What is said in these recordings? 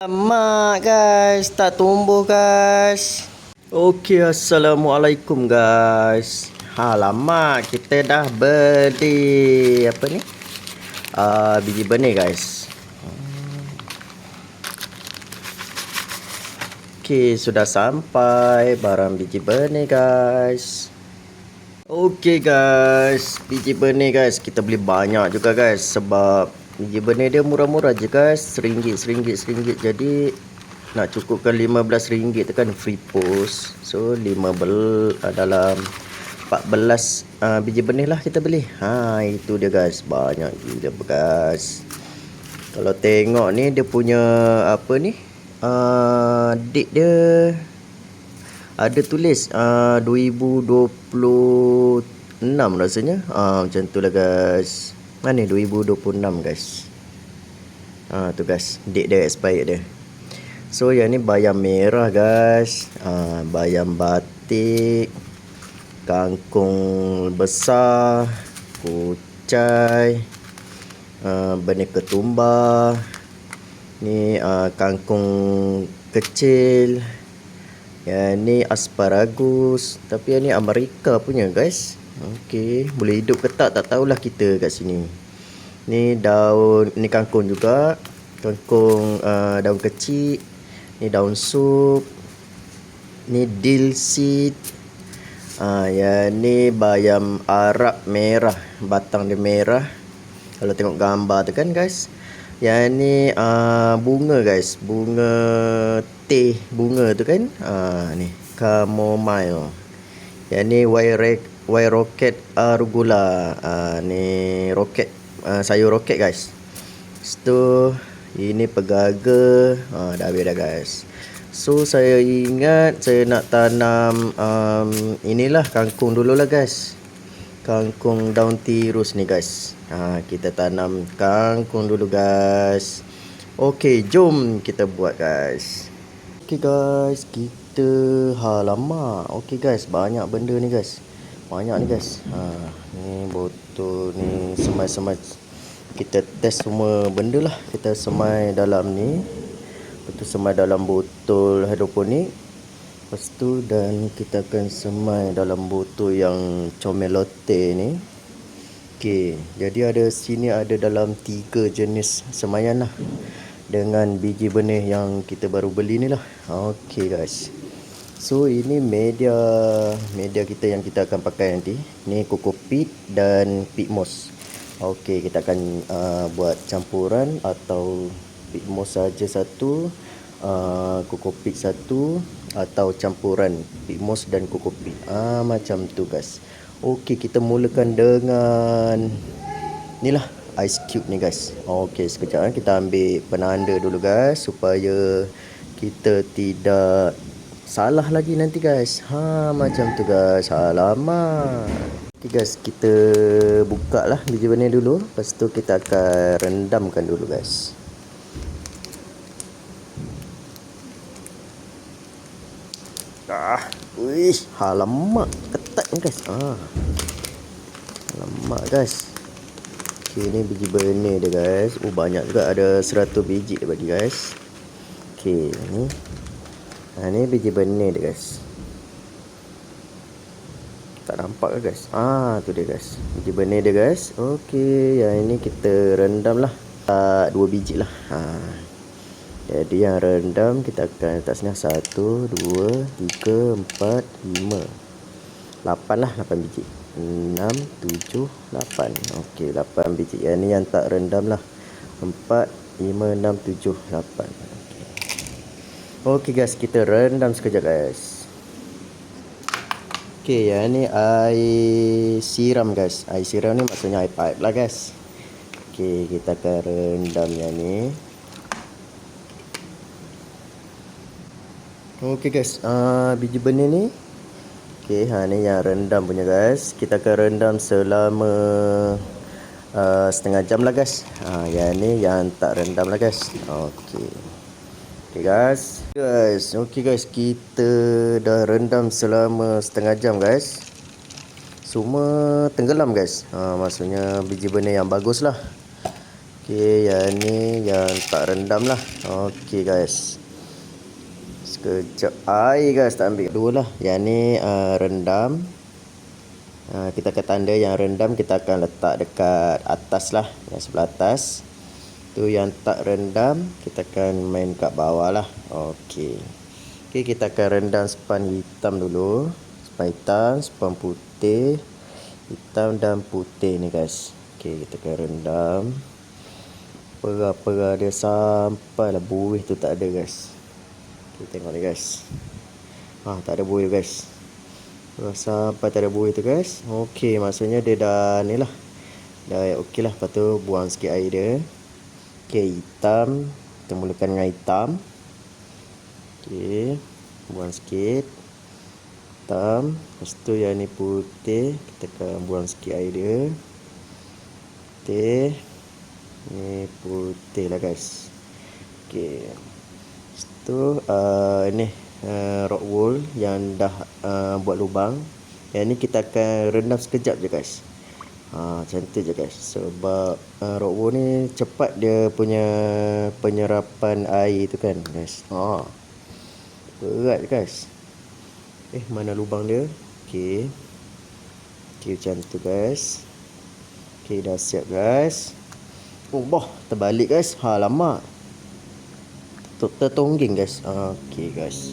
Mak guys, tak tumbuh guys. Okey, assalamualaikum guys. Ha lama kita dah beli apa ni? Uh, biji benih guys. Okey, sudah sampai barang biji benih guys. Okey guys, biji benih guys, kita beli banyak juga guys sebab Biji benih dia murah-murah je guys. Seringgit, seringgit, seringgit. Jadi Nak cukupkan RM15 tu kan Free post. So 15 uh, Dalam 14 uh, biji benih lah kita beli. Ha itu dia guys. Banyak gila guys. Kalau tengok ni Dia punya Apa ni uh, Date dia Ada tulis uh, 2026 rasanya. Uh, Macam tu lah guys Mana 2026 guys? Ah tu guys. Date dia expired dia. So yang ni bayam merah guys. Ah, Bayam batik Kangkung besar Kucai ah, Benih ketumbar. Ni ah, kangkung kecil. Yang ni asparagus. Tapi yang ni Amerika punya guys Okey, boleh hidup ke tak tak tahulah kita kat sini. Ni daun ni kangkung juga. Kangkung uh, daun kecil. Ni daun sup. Ni dill seed. Ah uh, ya ni bayam Arab merah, batang dia merah. Kalau tengok gambar tu kan guys. Yang ni uh, bunga guys, bunga teh bunga tu kan. Ah uh, ni chamomile. Yang ni white Y rocket arugula. Uh, ni roket uh, sayur roket guys. Lepas ini pegaga. Uh, dah habis dah guys. So saya ingat saya nak tanam um, inilah kangkung dulu lah guys. Kangkung daun tirus ni guys. Ha, kita tanam kangkung dulu guys. Okey, jom kita buat guys. Okey guys, kita halamak. Okey guys, banyak benda ni guys banyak ni guys. Ha, ni botol ni semai-semai. Kita test semua benda lah. Kita semai dalam ni. Betul semai dalam botol hidroponik. Lepas tu dan kita akan semai dalam botol yang comelote ni. Ok jadi ada sini ada dalam tiga jenis semaian lah. Dengan biji benih yang kita baru beli ni lah. Ok guys So ini media media kita yang kita akan pakai nanti. Ni coco peat dan peat moss. Okey, kita akan uh, buat campuran atau peat moss saja satu, uh, coco peat satu atau campuran peat moss dan coco peat. Ah macam tu guys. Okey, kita mulakan dengan inilah ice cube ni guys. Okey, sekejap eh. kita ambil penanda dulu guys supaya kita tidak salah lagi nanti guys. Ha macam tu guys. Alamak. Ok guys kita buka lah biji benih dulu. Lepas tu kita akan rendamkan dulu guys. Ah wih alamak. Ketat ni guys. Ah alamak guys. Ok ni biji benih dia guys. Oh banyak juga. Ada 100 biji dia bagi guys. Ok ni Ha ni biji benih dia guys. Tak nampak ke guys? Ah tu dia guys. Biji benih dia guys. Okey, yang ini kita rendam lah. Uh, dua biji lah. Ha. Jadi yang rendam kita akan letak sini satu, dua, tiga, empat, lima, lapan lah, lapan biji. Enam, tujuh, lapan. Okey, lapan biji. Yang ini yang tak rendam lah. Empat, lima, enam, tujuh, lapan. Okey guys, kita rendam sekejap guys. Okey, yang ni air siram guys. Air siram ni maksudnya air pipe lah guys. Okey, kita akan rendam yang ni. Okey guys, uh, biji benih ni. Okey, ha ni yang rendam punya guys. Kita akan rendam selama uh, setengah jam lah guys. Ha, yang ni yang tak rendam lah guys. Okey. Okay guys Guys Okay guys Kita dah rendam selama setengah jam guys Semua tenggelam guys ha, Maksudnya biji benih yang bagus lah Okey, yang ni yang tak rendam lah. Okey guys. Sekejap air guys tak ambil. Dua lah. Yang ni uh, rendam. Uh, kita akan tanda yang rendam kita akan letak dekat atas lah. Yang sebelah atas. Tu yang tak rendam kita akan main kat bawah lah. Okey. Okey kita akan rendam span hitam dulu. Span hitam, span putih. Hitam dan putih ni guys. Okey kita akan rendam. Perah-perah dia sampai lah buih tu tak ada guys Kita tengok ni guys Ah tak ada buih guys sampai tak ada buih tu guys Okey maksudnya dia dah ni lah Dah okey lah Lepas tu buang sikit air dia Okey hitam. Kita mulakan dengan hitam. Okey Buang sikit. Hitam. Lepas tu yang ni putih Kita akan buang sikit air dia. Putih. Ni putih lah guys. Okay Itu uh, Ni uh, Rock wool Yang dah uh, Buat lubang. Yang ni kita akan Rendam sekejap je guys uh, Cantik je guys Sebab uh, Rock wool ni Cepat dia punya Penyerapan air tu kan guys uh. Berat guys Eh mana lubang dia Okay Okay macam tu guys Okay dah siap guys Oh boh, terbalik guys. Ha lama. Tertongging guys. Okey guys.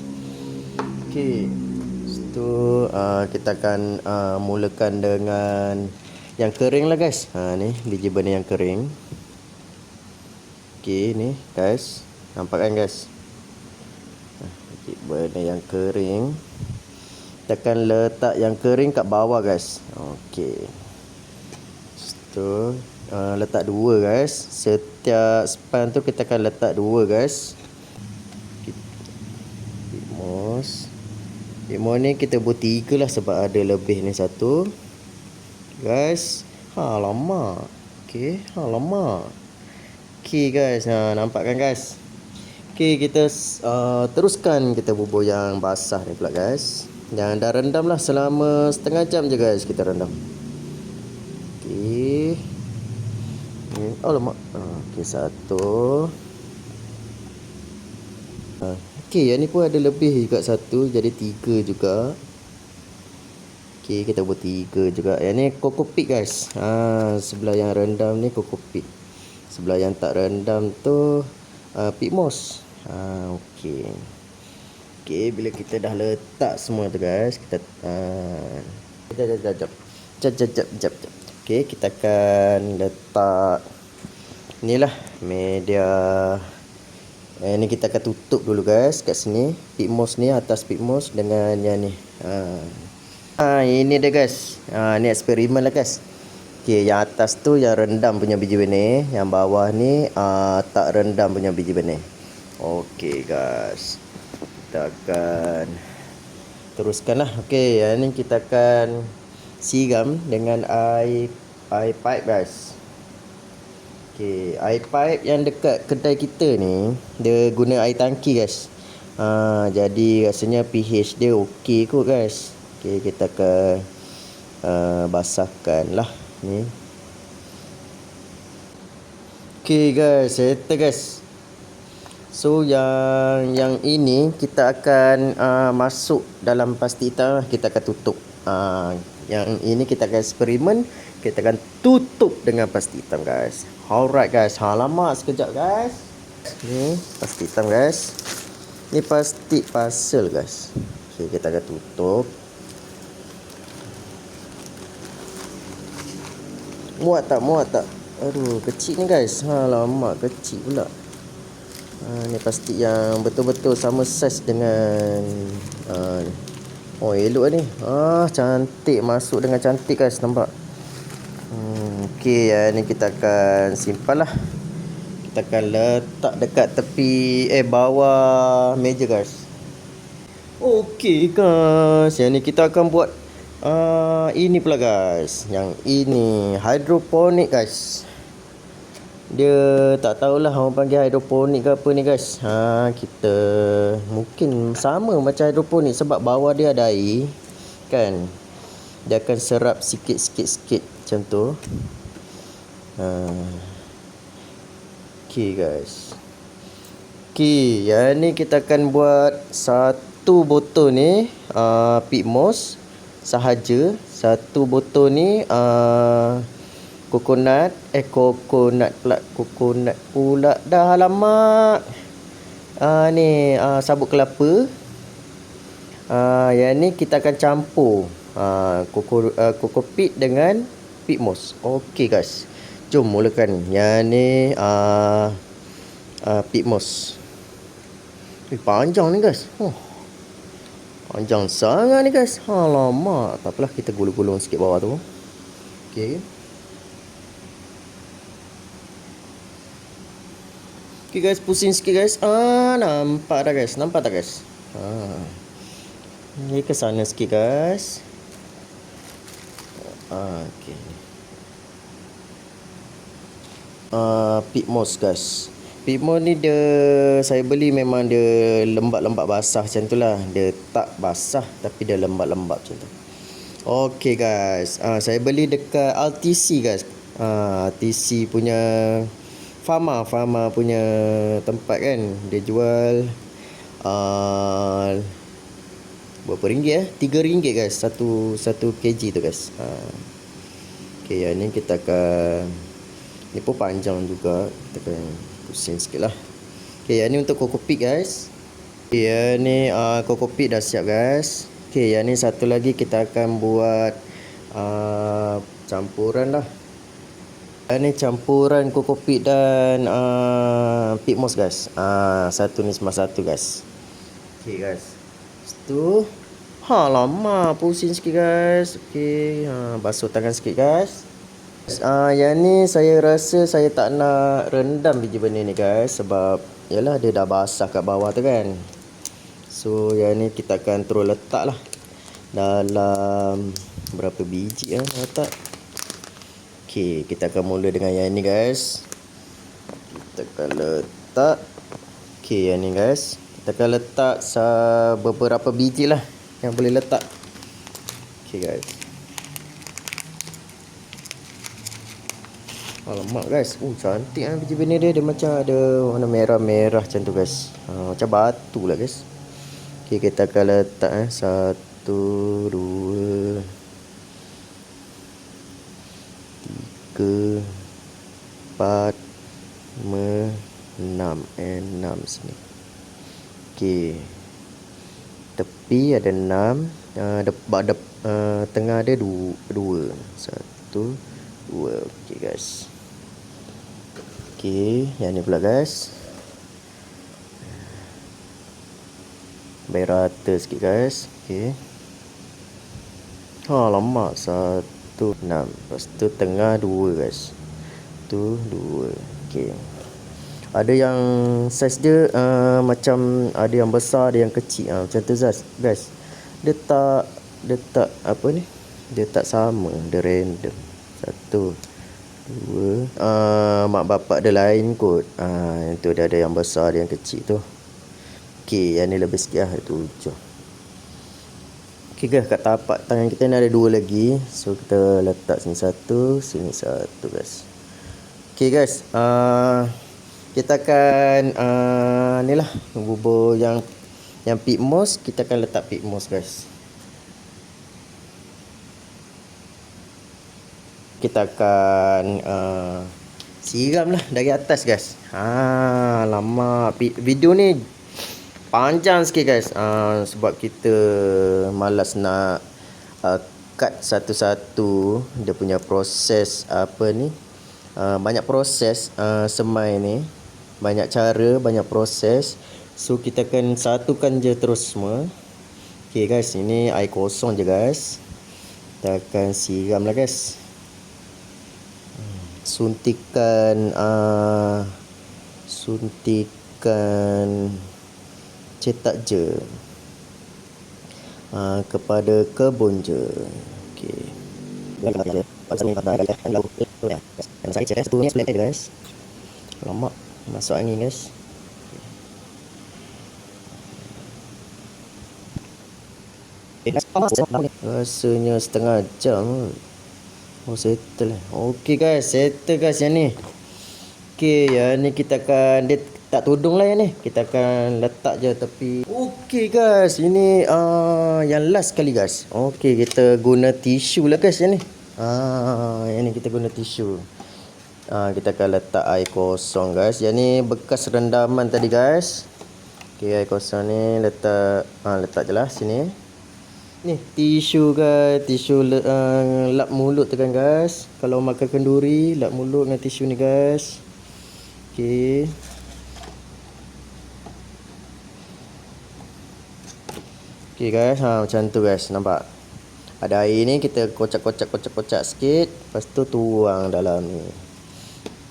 Okey. Situ uh, kita akan uh, mulakan dengan yang kering lah guys. Ha ni biji benih yang kering. Okey ni guys. Nampak kan guys? Biji benih yang kering. Kita akan letak yang kering kat bawah guys. Okey. Situ uh, letak dua guys setiap span tu kita akan letak dua guys bitmos bitmos ni kita buat tiga lah sebab ada lebih ni satu guys ha lama ok ha lama ok guys ha, nampak kan guys ok kita uh, teruskan kita bubur yang basah ni pula guys yang dah rendam lah selama setengah jam je guys kita rendam Okay. Oh lemak. Ah, okey satu. Ah, okey yang ni pun ada lebih juga satu jadi tiga juga. Okey kita buat tiga juga. Yang ni kokopit guys. Ha sebelah yang rendam ni kokopit. Sebelah yang tak rendam tu uh, pit moss. Ha okey. Okey bila kita dah letak semua tu guys kita uh, jap jap jap. Jap jap jap jap. Okey, kita akan letak inilah media eh, ni kita akan tutup dulu guys kat sini pit moss ni atas pit moss dengan yang ni ha. Ha ini dia guys ha ni eksperimen lah guys okey yang atas tu yang rendam punya biji benih yang bawah ni uh, tak rendam punya biji benih okey guys kita akan teruskanlah okey yang ni kita akan siram dengan air air pipe guys. Okey, air pipe yang dekat kedai kita ni dia guna air tangki guys. Ha, jadi rasanya pH dia okey kot guys. Okey, kita ke uh, basahkan lah ni. Okey guys, settle guys. So yang yang ini kita akan uh, masuk dalam plastik hitam kita akan tutup. Uh, yang ini kita akan eksperimen. Kita akan tutup dengan plastik hitam guys. Alright guys. Ha lama sekejap guys. Ni plastik hitam guys. Ni plastik pasal guys. Okay, kita akan tutup muat tak muat tak? Aduh kecil ni guys. Ha lama kecil pula. Ha, ni plastik yang betul-betul sama saiz dengan uh, Oh elok ni. Ah cantik Masuk dengan cantik guys Nampak? Hmm, Okay ya, ni kita akan simpan lah Kita akan letak dekat tepi Eh bawah meja guys. Okay guys. Yang ni kita akan buat uh, Ini pula guys Yang ini Hydroponic guys dia tak tahulah orang panggil hidroponik ke apa ni guys. Ha kita mungkin sama macam hidroponik sebab bawah dia ada air kan. Dia akan serap sikit-sikit sikit macam tu. Ha Okey guys. Okey, yang ni kita akan buat satu botol ni uh, pit moss sahaja. Satu botol ni uh, coconut eh coconut pula coconut pula dah alamak. Uh, ni uh, sabut kelapa. Uh, yang ni kita akan campur uh, koko uh, koko pit dengan pit moss. Okey guys. Jom mulakan. Yang ni uh, uh, pit moss. Eh, panjang ni guys. Oh. Panjang sangat ni guys. Alamak. Tak apalah kita gulung-gulung sikit bawah tu. Okey. Okey guys, pusing sikit guys. Ah, nampak dah guys. Nampak tak guys? Ah. Ni ke sana sikit guys. Ah, okey uh, pit moss guys moss ni dia saya beli memang dia lembab-lembab basah macam tu lah. Dia tak basah tapi dia lembab-lembab macam tu. Ok guys. Uh, saya beli dekat RTC guys. Uh, RTC punya Fama Fama punya tempat kan. Dia jual uh, berapa ringgit eh? Tiga ringgit guys. Satu satu kg tu guys. Uh, ok yang ni kita akan ni pun panjang juga. Kita akan pusing sikit lah. Ok yang ni untuk kokopit guys. Ok yang ni uh, kokopit dah siap guys. Ok yang ni satu lagi kita akan buat uh, campuran lah. Yang ni campuran kokopit dan uh, pit moss guys. Uh, satu ni sama satu guys. Ok guys. Situ ha lama pusing sikit guys. Ok uh, basuh tangan sikit guys Uh, yang ni saya rasa saya tak nak rendam biji benih ni guys sebab yalah dia dah basah kat bawah tu kan. So yang ni kita akan terus letak lah dalam berapa biji ah uh, letak. Okey, kita akan mula dengan yang ni guys. Kita akan letak Okey, yang ni guys. Kita akan letak beberapa biji lah yang boleh letak. Okey guys. Alamak guys. Oh cantik kan biji benih dia. Dia macam ada warna merah-merah macam tu guys. Ha, macam batu lah guys. Okay kita akan letak eh. Satu, dua. Tiga. Empat. Lima. Enam. Eh, enam sini. Okay. Tepi ada enam. Uh, depan, dep, uh, tengah ada dua. dua. Satu. Dua. Okay guys. Okey, yang ni pula guys. Baik rata sikit guys. Okey. Ha, lama. Satu, enam. Lepas tu tengah dua guys. Tu, dua. Okey. Ada yang saiz dia uh, macam ada yang besar, ada yang kecil. Uh, macam tu guys. guys. Dia tak, dia tak apa ni. Dia tak sama. Dia random. Satu, dua uh, mak bapak dia lain kot. Uh, yang tu dia ada yang besar ada yang kecil tu. Ok yang ni lebih sikit lah tujuh ok guys kat tapak tangan kita ni ada dua lagi. So kita letak sini satu sini satu guys. Ok guys uh, kita akan uh, ni lah bubur yang yang pit moss kita akan letak pit moss guys kita akan uh, siram lah dari atas guys. Ha, lama. Video ni panjang sikit guys. Uh, sebab kita malas nak uh, cut satu-satu. Dia punya proses apa ni? Uh, banyak proses uh, semai ni. Banyak cara banyak proses. So kita akan satukan je terus semua. Ok guys. Ini air kosong je guys. Kita akan siram lah guys suntikan uh, suntikan cetak je uh, kepada kebun je. Okey. Lama masuk angin guys. Rasanya setengah jam Oh settle lah. Okay guys, settle guys yang ni. Okey, ya ni kita akan dia tak tudung lah yang ni. Kita akan letak je tepi. Okey guys, ini uh, yang last kali guys. Okey, kita guna tisu lah guys yang ni. Ah, yang ni kita guna tisu. Ah, kita akan letak air kosong guys. Yang ni bekas rendaman tadi guys. Okey, air kosong ni letak ah, letak je lah sini. Ni tisu guys, tisu uh, lap mulut tu kan guys. Kalau makan kenduri, lap mulut dengan tisu ni guys. Okey. Okey guys, ha macam tu guys, nampak. Ada air ni kita kocak-kocak kocak-kocak sikit, lepas tu tuang dalam ni.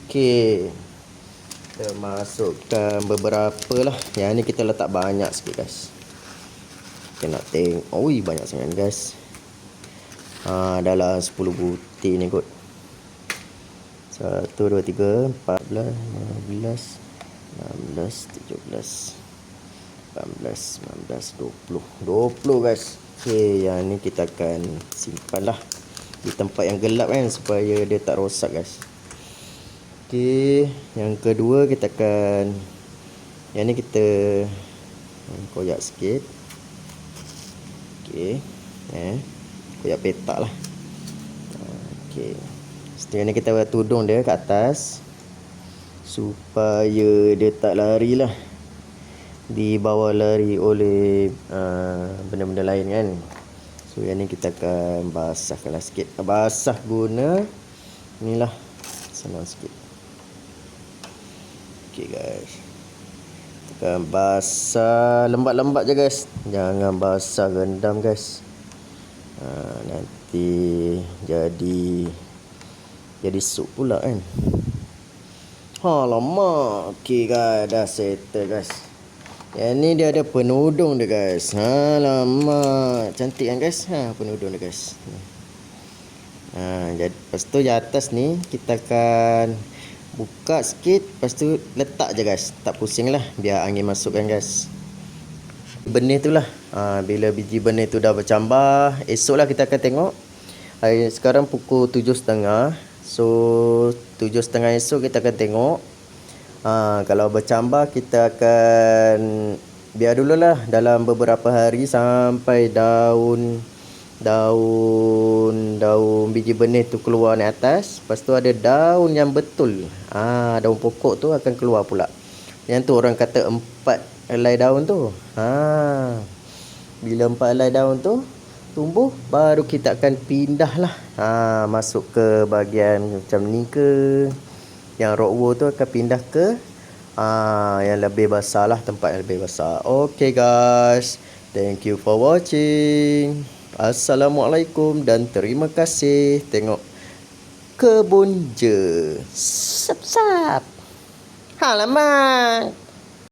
Okey. Kita masukkan beberapa lah. Yang ni kita letak banyak sikit guys. Kita nak tengok. Oi, banyak sangat guys. Ha dalam 10 butir ni kot. 1 2 3 14 15 16 17 18, 19, 20 20 guys Ok yang ni kita akan simpan lah Di tempat yang gelap kan Supaya dia tak rosak guys Ok Yang kedua kita akan Yang ni kita Koyak sikit Ok eh, Koyak petak lah. Ok Setelah ni kita tudung dia kat atas Supaya dia tak lari lah. Dibawa lari oleh uh, benda-benda lain kan. So yang ni kita akan basahkanlah sikit. Basah guna inilah senang sikit. Ok guys tekan basah lembat-lembat je guys jangan basah rendam guys uh, nanti jadi jadi sup pula kan Alamak Ok guys Dah settle guys yang ni dia ada penudung dia guys. Ha lama. Cantik kan guys? Ha penudung dia guys. Ha jadi lepas tu di atas ni kita akan buka sikit lepas tu letak je guys. Tak pusing lah biar angin masuk kan guys. Benih tu lah. Ha, bila biji benih tu dah bercambah, esok lah kita akan tengok. Hari sekarang pukul 7.30. So 7.30 esok kita akan tengok Ha, kalau bercambah kita akan biar dululah dalam beberapa hari sampai daun daun daun biji benih tu keluar ni atas. Lepas tu ada daun yang betul. Ha, daun pokok tu akan keluar pula. Yang tu orang kata empat helai daun tu. Ha. Bila empat helai daun tu tumbuh baru kita akan pindah lah. Ha, masuk ke bahagian macam ni ke yang rockwool tu akan pindah ke ah yang lebih besar lah tempat yang lebih besar okay guys thank you for watching assalamualaikum dan terima kasih. Tengok kebun je. Sap sap. Halaman